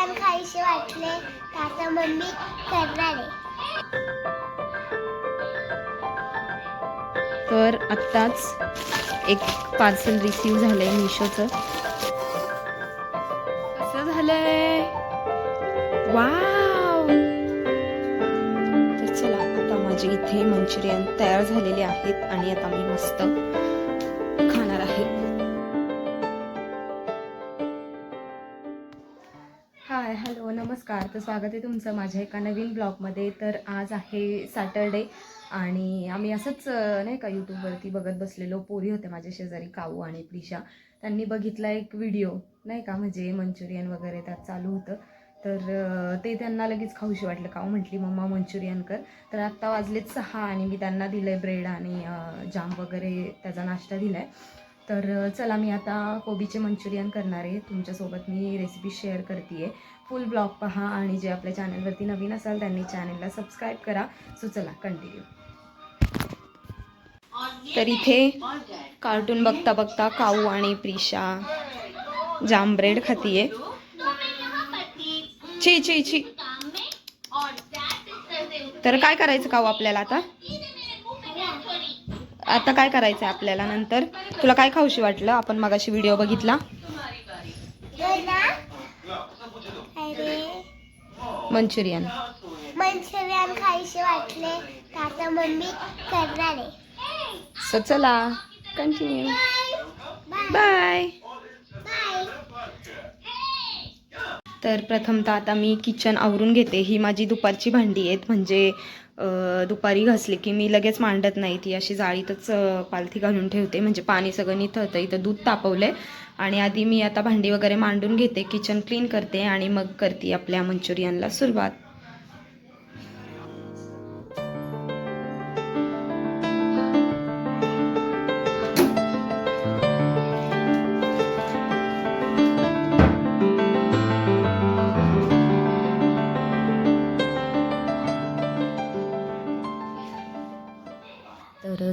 छान खायचे वाटले आता मम्मी करणार आहे तर आत्ताच एक पार्सल रिसीव झालंय मिशोचं कसं झालंय? वाव तर चला आता माझे इथे मंचुरियन तयार झालेले आहेत आणि आता मी मस्त नमस्कार. तर स्वागत आहे तुमचं माझ्या एका नवीन ब्लॉगमध्ये. तर आज आहे सॅटरडे आणि आम्ही असंच नाही का यूट्यूबवरती बघत बसलेलो. पोरी होत्या माझ्या शेजारी काऊ आणि प्रिशा. त्यांनी बघितला एक व्हिडिओ नाही का म्हणजे मंचुरियन वगैरे त्यात चालू होतं. तर ते त्यांना लगेच खाऊशी वाटलं. काऊ म्हटली मम्मा मंचुरियन कर. तर आत्ता वाजलेत सहा आणि मी त्यांना दिलं आहे ब्रेड आणि जाम वगैरे त्याचा नाश्ता दिला आहे तर चला मी आता कोबीचे मंचुरियन करणार आहे. तुमच्यासोबत मी रेसिपी शेअर करते आहे फुल ब्लॉग पहा आणि जे आपल्या चॅनलवरती नवीन असाल त्यांनी चॅनलला सबस्क्राईब करा. सो चला कंटिन्यू तर इथे कार्टून बघता बघता काऊ आणि प्रिशा जाम ब्रेड खातीये. छी छी छी. तर काय करायचं काऊ आपल्याला आता? आता काय करायचं आहे आपल्याला नंतर? तुला काय खाऊशी वाटलं? आपण मगाशी व्हिडिओ बघितला. मंचुरियन. मंचुरियन खायचे वाटले. तर आता मम्मी करणार आहे. सो चला. कंटिन्यू बाय तर प्रथमतः आता मी किचन आवरून घेते. ही माझी दुपारची भांडी आहेत. म्हणजे दुपारी घासली की मी लगेच मांडत नाही. ती अशी जाळीतच पालथी घालून ठेवते. म्हणजे पाणी सगळं निथळतं. इथं दूध तापवलं आहे आणि आधी मी आता भांडी वगैरे मांडून घेते किचन क्लीन करते आणि मग करते आपल्या मंचुरियनला सुरुवात.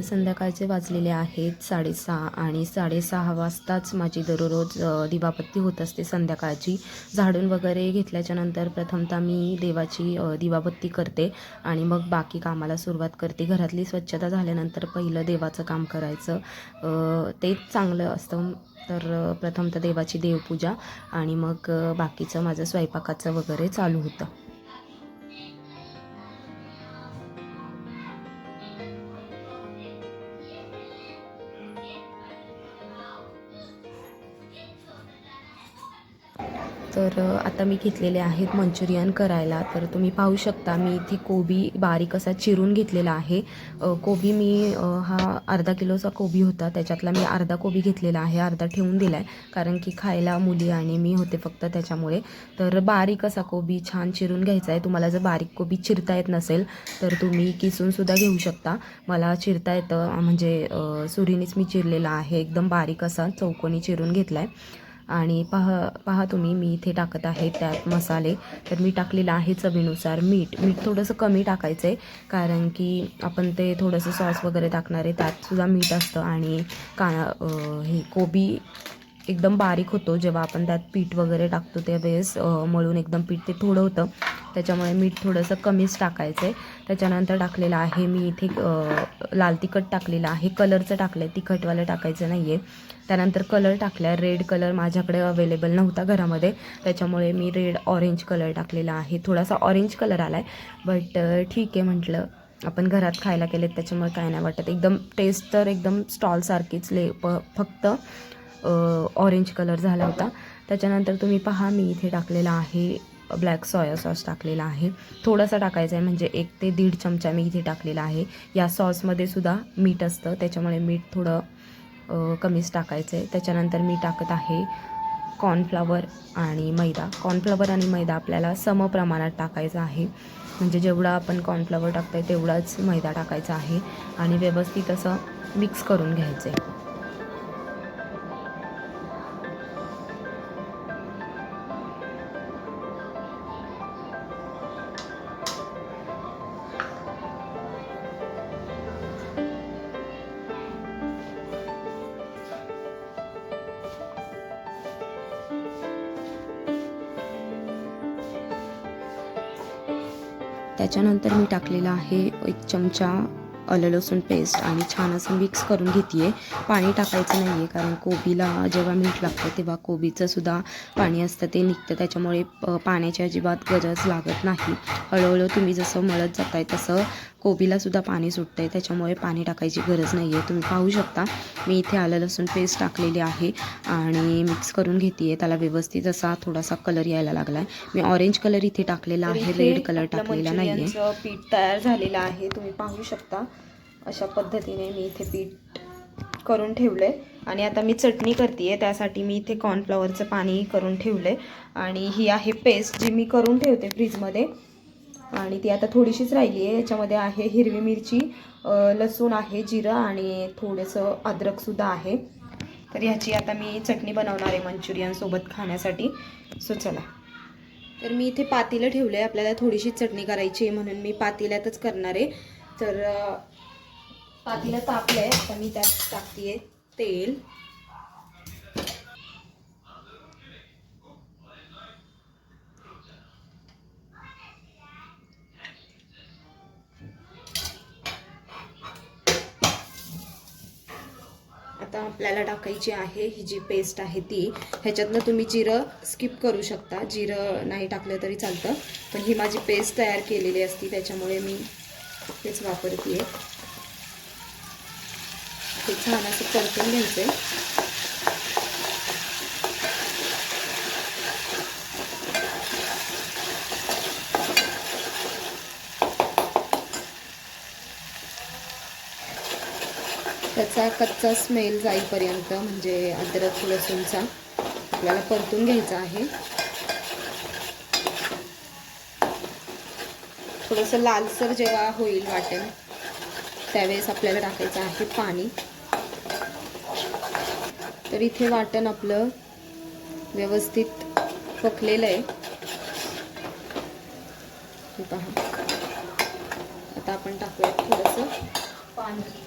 संध्याकाळचे वाजलेले आहेत साडेसहा आणि साडेसहा वाजताच माझी दररोज दिवाबत्ती होत असते संध्याकाळची. झाडून वगैरे घेतल्याच्या नंतर प्रथमतः मी देवाची दिवाबत्ती करते आणि मग बाकी कामाला सुरुवात करते. घरातली स्वच्छता झाल्यानंतर पहिलं देवाचं काम करायचं. तेच चांगलं असतं. तर प्रथमतः देवाची देवपूजा आणि मग बाकीचं माझं स्वयंपाकाचं वगैरे चालू होतं. तर आता मी घेतलेले आहेत मंचुरियन करायला. तर तुम्ही पाहू शकता मी इथे कोबी बारीक असा चिरून घेतलेला आहे. कोबी मी हा अर्धा किलोचा कोबी होता. त्याच्यातला मी अर्धा कोबी घेतलेला आहे. अर्धा ठेवून दिला आहे कारण की खायला मुली आणि मी होते फक्त त्याच्यामुळे. तर बारीक असा कोबी छान चिरून घ्यायचा आहे. तुम्हाला जर बारीक कोबी चिरता येत नसेल तर तुम्ही किसूनसुद्धा घेऊ शकता. मला चिरता येतं. म्हणजे सुरीनेच मी चिरलेला आहे. एकदम बारीक असा चौकोनी चिरून घेतला आहे आणि पहा पहा तुम्ही मी इथे टाकत आहे त्यात मसाले. तर मी टाकलेलं आहे चवीनुसार मीठ. मीठ थोडंसं कमी टाकायचं आहे कारण की आपण ते थोडंसं सॉस वगैरे टाकणार आहे त्यातसुद्धा मीठ असतं आणि का हे कोबी एकदम बारीक होतो. जेव्हा आपण त्यात पीठ वगैरे टाकतो त्यावेळेस मळून एकदम पीठ ते थोडं होतं. त्याच्यामुळे मीठ थोडंसं कमीच टाकायचं आहे त्याच्यानंतर टाकलेलं आहे मी इथे लाल तिखट टाकलेलं आहे. कलरचं टाकलं आहे तिखटवालं टाकायचं नाही आहे त्यानंतर कलर टाकला आहे रेड कलर माझ्याकडे अवेलेबल नव्हता घरामध्ये. त्याच्यामुळे मी रेड ऑरेंज कलर टाकलेला आहे. थोडासा ऑरेंज कलर आला आहे बट ठीक आहे म्हटलं. आपण घरात खायला केलेत त्याच्यामुळे काय नाही वाटत. एकदम टेस्ट तर एकदम स्टॉलसारखीच ले प फक्त ऑरेंज कलर झाला होता. त्याच्यानंतर तुम्ही पहा मी इथे टाकलेला आहे ब्लॅक सोया सॉस टाकलेला आहे. थोडासा टाकायचा आहे म्हणजे एक ते दीड चमचा मी इथे टाकलेला आहे. या सॉसमध्ये सुद्धा मीठ असतं त्याच्यामुळे मीठ थोडं कमीच टाकायचं आहे. त्याच्यानंतर मी टाकत आहे कॉर्नफ्लॉवर आणि मैदा. कॉर्नफ्लॉवर आणि मैदा आपल्याला सम प्रमाणात टाकायचा आहे. म्हणजे जेवढा आपण कॉर्नफ्लॉवर टाकतो आहे तेवढाच मैदा टाकायचा आहे. आणि व्यवस्थित असं मिक्स करून घ्यायचं आहे. त्याच्यानंतर मी टाकलेला आहे एक चमचा आलं लसूण पेस्ट आणि छान असं मिक्स करून घेते आहे पाणी टाकायचं नाही आहे कारण कोबीला जेव्हा मीठ लागतं तेव्हा कोबीचं सुद्धा पाणी असतं ते निघतं. त्याच्यामुळे प- पाण्याची अजिबात गरज लागत नाही. हळूहळू तुम्ही जसं मळत जाताय तसं कोबीला सुद्धा पाणी सुटतं आहे त्याच्यामुळे पाणी टाकायची गरज नाही आहे तुम्ही पाहू शकता. मी इथे आलं लसूण पेस्ट टाकलेली आहे आणि मिक्स करून घेते आहे त्याला व्यवस्थित असा थोडासा कलर यायला लागला आहे मी ऑरेंज कलर इथे टाकलेला आहे. रेड कलर टाकलेला नाही आहे पीठ तयार झालेलं आहे. तुम्ही पाहू शकता. अशा पद्धतीने मी इथे पीठ करून ठेवलं आहे आणि आता मी चटणी करते आहे त्यासाठी मी इथे कॉर्नफ्लॉवरचं पाणी करून ठेवलं आहे आणि ही आहे पेस्ट जी मी करून ठेवते फ्रीजमध्ये. आणि ती आता थोडीशीच राहिली आहे. याच्यामध्ये आहे हिरवी मिरची लसूण आहे जिरं आणि थोडंसं अद्रकसुद्धा आहे. तर ह्याची आता मी चटणी बनवणार आहे मंचुरियनसोबत खाण्यासाठी. सो चला. तर मी इथे पातेलं ठेवलं आहे आपल्याला थोडीशी चटणी करायची आहे म्हणून मी पातेल्यातच करणार आहे. तर पातीला तापलं आहे आता मी त्यात टाकते तेल. आता आपल्याला टाकायची आहे ही जी पेस्ट आहे ती. ह्याच्यातनं तुम्ही जिरं स्किप करू शकता. जिरं नाही टाकलं तरी चालतं. पण ही माझी पेस्ट तयार केलेली असती त्याच्यामुळे मी तेच वापरते आहे हे छान असं परतून घ्यायचं आहे त्याचा कच्चा स्मेल जाईपर्यंत म्हणजे अद्रक लसूणचा आपल्याला परतून घ्यायचा आहे. थोडंसं लालसर जेव्हा होईल वाटेल त्यावेळेस आपल्याला टाकायचं आहे पाणी. तर इथे वाटण आपलं व्यवस्थित पकलेलं आहे. हे पहा. आता आपण टाकूयात थोडंसं पाणी.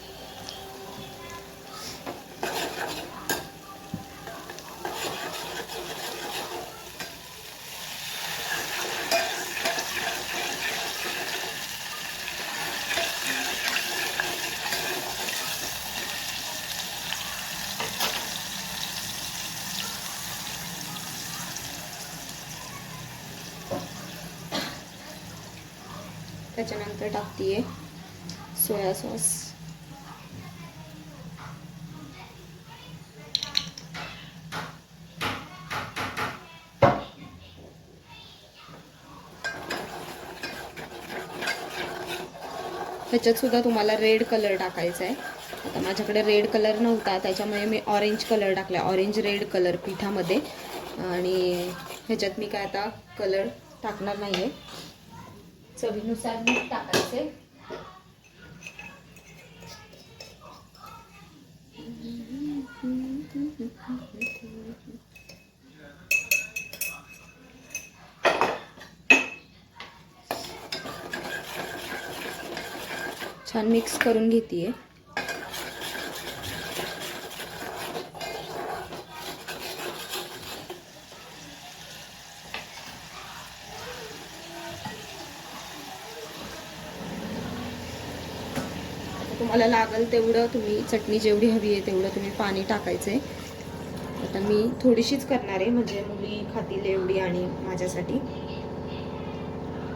त्याच्यानंतर टाकते सोया सॉस. ह्याच्यात सुद्धा तुम्हाला रेड कलर टाकायचा आहे. आता माझ्याकडे रेड कलर नव्हता त्याच्यामुळे मी ऑरेंज कलर टाकला ऑरेंज रेड कलर पिठामध्ये. आणि ह्याच्यात मी काय आता कलर टाकणार नाही आहे चवीनुसार मीठ टाकायचे. छान मिक्स करून घेते तुम्हाला लागेल तेवढं तुम्ही चटणी जेवढी हवी आहे तेवढं तुम्ही पाणी टाकायचं आहे आता मी थोडीशीच करणार आहे म्हणजे मुली खातील एवढी आणि माझ्यासाठी.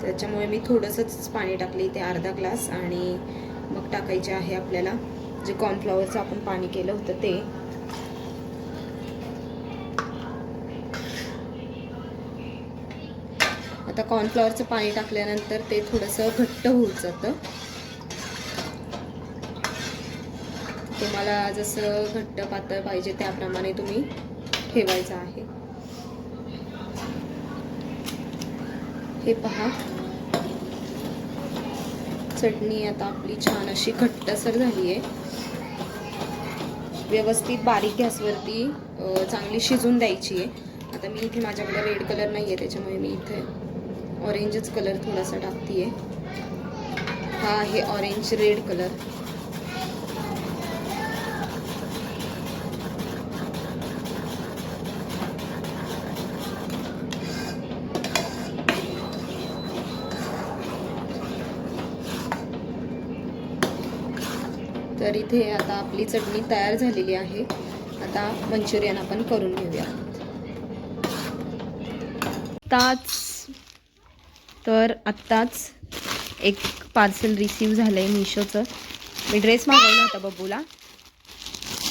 त्याच्यामुळे मी थोडंसंच पाणी टाकले ते अर्धा ग्लास आणि मग टाकायचे आहे आपल्याला. जे कॉर्नफ्लॉवरचं आपण पाणी केलं होतं ते. आता कॉर्नफ्लॉवरचं पाणी टाकल्यानंतर ते थोडंसं घट्ट होत जातं. तुम्हाला जसं घट्ट पातळ पाहिजे त्याप्रमाणे तुम्ही ठेवायचं आहे. हे पहा. चटणी आता आपली छान अशी घट्टसर झाली आहे व्यवस्थित बारीक गॅसवरती चांगली शिजून द्यायची आहे आता मी इथे माझ्याकडे रेड कलर नाही आहे त्याच्यामुळे मी इथे ऑरेंजच कलर थोडासा टाकते आहे हा आहे ऑरेंज रेड कलर. तर इथे आता आपली चटणी तयार झालेली आहे. आता मंचुरियन आपण करून घेऊया. आत्ताच तर आत्ताच एक पार्सल रिसीव झालं आहे मिशोचं मी ड्रेस मागवला होता बबूला.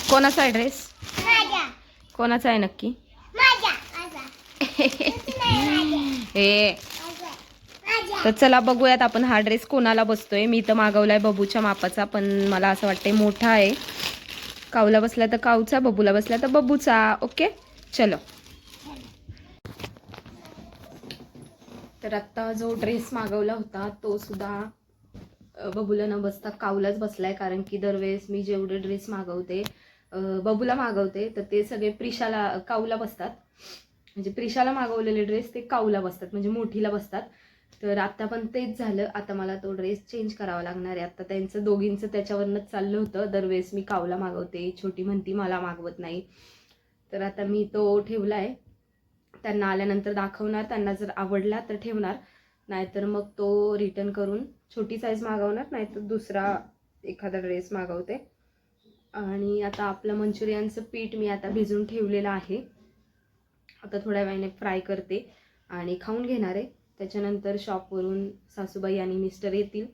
कोणाचा आहे ड्रेस कोणाचा आहे नक्की? हे तर चला बघूयात आपण हा ड्रेस कोणाला बसतोय. मी तर मागवलाय बबूच्या मापाचा पण मला असं वाटतंय मोठा आहे. काऊला बसला तर काऊचा बबूला बसला तर बबूचा. ओके? चलो. तर आत्ता जो ड्रेस मागवला होता तो सुद्धा बबूला न बसता काऊलाच बसलाय कारण की दरवेळेस मी जेवढे ड्रेस मागवते बबूला मागवते तर ते सगळे प्रिशाला काऊला बसतात. म्हणजे प्रिशाला मागवलेले ड्रेस ते काऊला बसतात म्हणजे मोठीला बसतात. तर आता पण तेच झालं. आता मला तो ड्रेस चेंज करावा लागणार आहे. आता त्यांचं दोघींचं त्याच्यावरनंच चाललं होतं. दरवेळेस मी कावला मागवते. छोटी म्हणती मला मागवत नाही. तर आता मी तो ठेवला आहे त्यांना आल्यानंतर दाखवणार. त्यांना जर आवडला तर ठेवणार. नाहीतर मग तो रिटर्न करून छोटी साईज मागवणार. नाहीतर दुसरा एखादा ड्रेस मागवते. आणि आता आपलं मंचुरियनचं पीठ मी आता भिजून ठेवलेलं आहे. आता थोड्या वेळाने फ्राय करते. आणि खाऊन घेणार आहे. त्याच्यानंतर शॉपवरून सासूबाई आणि मिस्टर येतील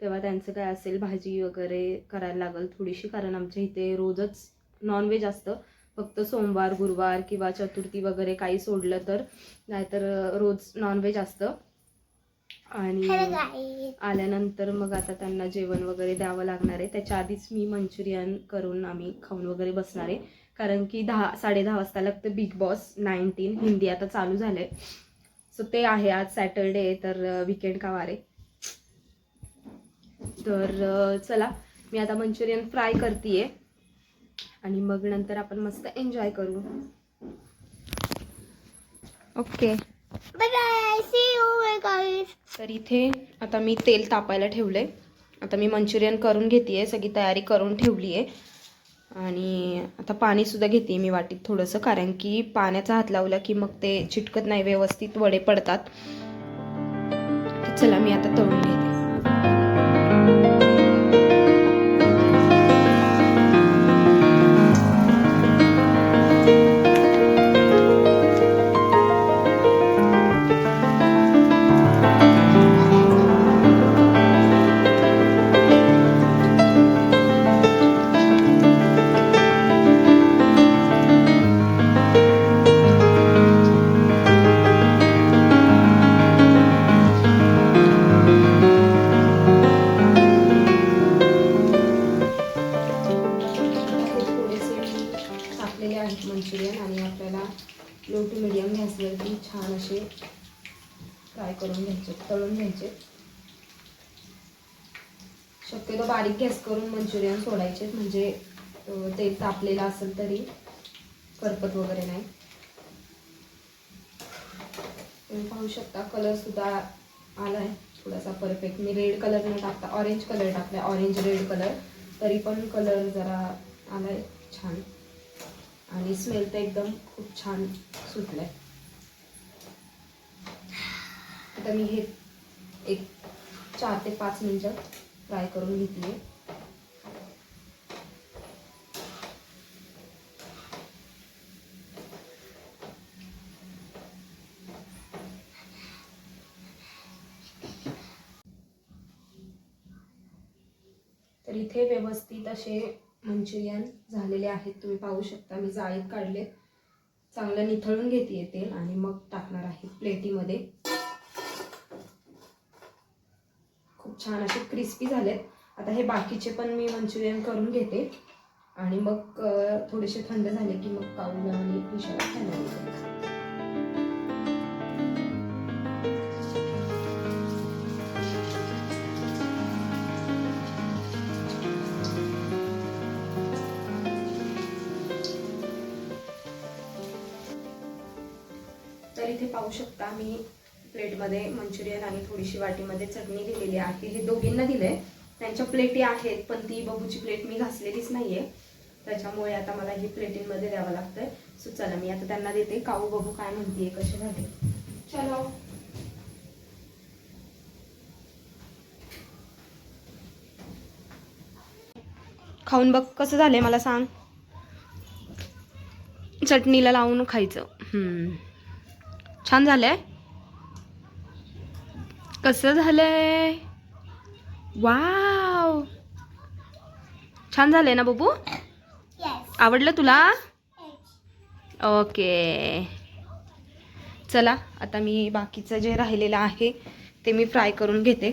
तेव्हा त्यांचं काय असेल भाजी वगैरे करायला लागेल थोडीशी कारण आमच्या इथे रोजच नॉनव्हेज असतं. फक्त सोमवार गुरुवार किंवा चतुर्थी वगैरे काही सोडलं तर नाहीतर रोज नॉनव्हेज असतं. आणि आल्यानंतर मग आता त्यांना जेवण वगैरे द्यावं लागणार आहे. त्याच्या आधीच मी मंचुरियन करून आम्ही खाऊन वगैरे बसणार आहे. कारण की दहा साडे दहा वाजता लागतं बिग बॉस नाईन्टीन हिंदी आता चालू झालं आहे सो ते आहे आज सॅटरडे तर विकेंड का वारे. तर चला मी आता मंचुरियन फ्राय करते आणि मग नंतर आपण मस्त एन्जॉय करू. Okay. Bye bye see you guys तर इथे आता मी तेल तापायला ठेवलंय. आता मी मंचुरियन करून घेते सगळी तयारी करून ठेवली आहे आणि आता पाणीसुद्धा घेते मी वाटीत थोडंसं कारण की पाण्याचा हात लावला की मग ते चिटकत नाही व्यवस्थित वडे पडतात. चला मी आता तळून घेते. लो टू मिडियम गॅसवरती छान असे फ्राय करून घ्यायचे तळून घ्यायचे. शक्यतो बारीक गॅस करून मंचुरियन सोडायचे म्हणजे ते तेल तापलेलं असेल तरी करपत वगैरे नाही. तुम्ही पाहू शकता कलर सुद्धा आलाय. थोडासा परफेक्ट मी रेड कलर न टाकता ऑरेंज कलर टाकलाय. ऑरेंज रेड कलर तरी पण कलर जरा आलाय छान. आणि स्मेल तर एकदम खूप छान सुटलाय. आता मी हे एक चार ते पाच मिनिटं फ्राय करून घेतली तर इथे व्यवस्थित असे मंचुरियन झालेले आहेत. तुम्ही पाहू शकता मी जाळीत काढले. चांगलं निथळून घेते तेल आणि मग टाकणार आहे प्लेटीमध्ये. खूप छान असे क्रिस्पी झालेत. आता हे बाकीचे पण मी मंचुरियन करून घेते. आणि मग थोडेसे थंड झाले की मग काऊला आणि विशाला खायला पाहू शकता मी प्लेटमध्ये मंचुरियन आणि थोडीशी वाटीमध्ये चटणी दिलेली आहे. हे दोघींना दिले त्यांच्या प्लेटी आहेत पण ती बबूची प्लेट मी घासलेलीच नाहीये. त्याच्यामुळे आता मला ही प्लेटींमध्ये द्यावं लागतंय. सो चला मी आता त्यांना देते. काऊ बबू काय म्हणतीये कसे झाले? चलो. खाऊन बघ कसं झालंय मला सांग. चटणीला लावून खायचं. छान झालंय. कसं झालंय? वाव! छान झालंय ना बबू? आवडलं तुला? ओके. चला आता मी बाकीचं जे राहिलेलं आहे ते मी फ्राय करून घेते.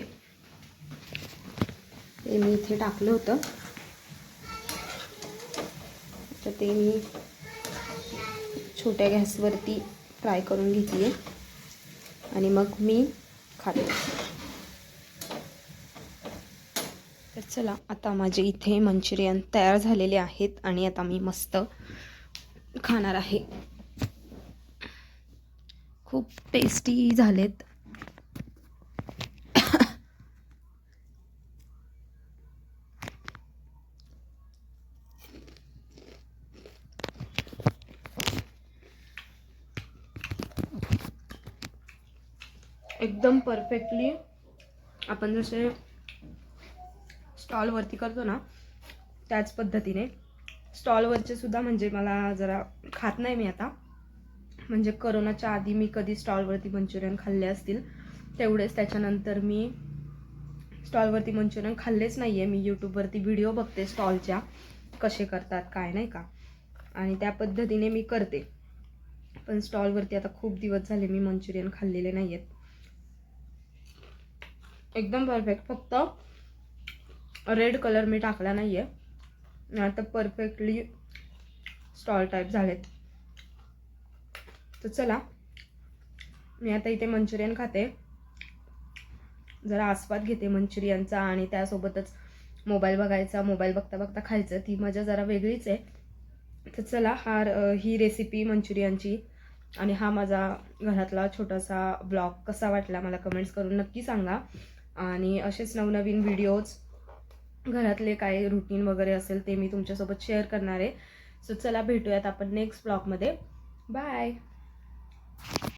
ते मी इथे टाकलं होतं. तर ते मी छोट्या गॅसवरती फ्राय करून घेते आणि मग मी खाते. तर चला आता माझे इथे मंचुरियन तयार झालेले आहेत आणि आता मी मस्त खाणार आहे. खूप टेस्टी झालेत. एकदम परफेक्टली आपण जसे स्टॉलवरती करतो ना त्याच पद्धतीने. स्टॉलवरचे सुद्धा म्हणजे मला जरा खात नाही मी आता. म्हणजे करोनाच्या आधी मी कधी स्टॉलवरती मंचुरियन खाल्ले असतील तेवढेच त्याच्यानंतर मी स्टॉलवरती मंचुरियन खाल्लेच नाही आहे मी यूट्यूबवरती व्हिडिओ बघते स्टॉलच्या कसे करतात काय नाही का. आणि त्या पद्धतीने मी करते. पण स्टॉलवरती आता खूप दिवस झाले मी मंचुरियन खाल्लेले नाही आहेत एकदम परफेक्ट फक्त रेड कलर मी टाकला नाही आहे आता परफेक्टली स्टॉल टाईप झालेत. तर चला मी आता इथे मंचुरियन खाते. जरा आस्वाद घेते मंचुरियनचा आणि त्यासोबतच मोबाईल बघायचा. मोबाईल बघता बघता खायचं. ती मजा जरा वेगळीच आहे. तर चला हा ही रेसिपी मंचुरियनची आणि हा माझा घरातला छोटासा ब्लॉग कसा वाटला मला कमेंट्स करून नक्की सांगा. आणि असेच नवनवीन व्हिडिओज घरातले काय रुटीन वगैरे असेल ते मी तुमच्यासोबत शेअर करणार आहे. सो चला भेटूयात आपण नेक्स्ट ब्लॉगमध्ये बाय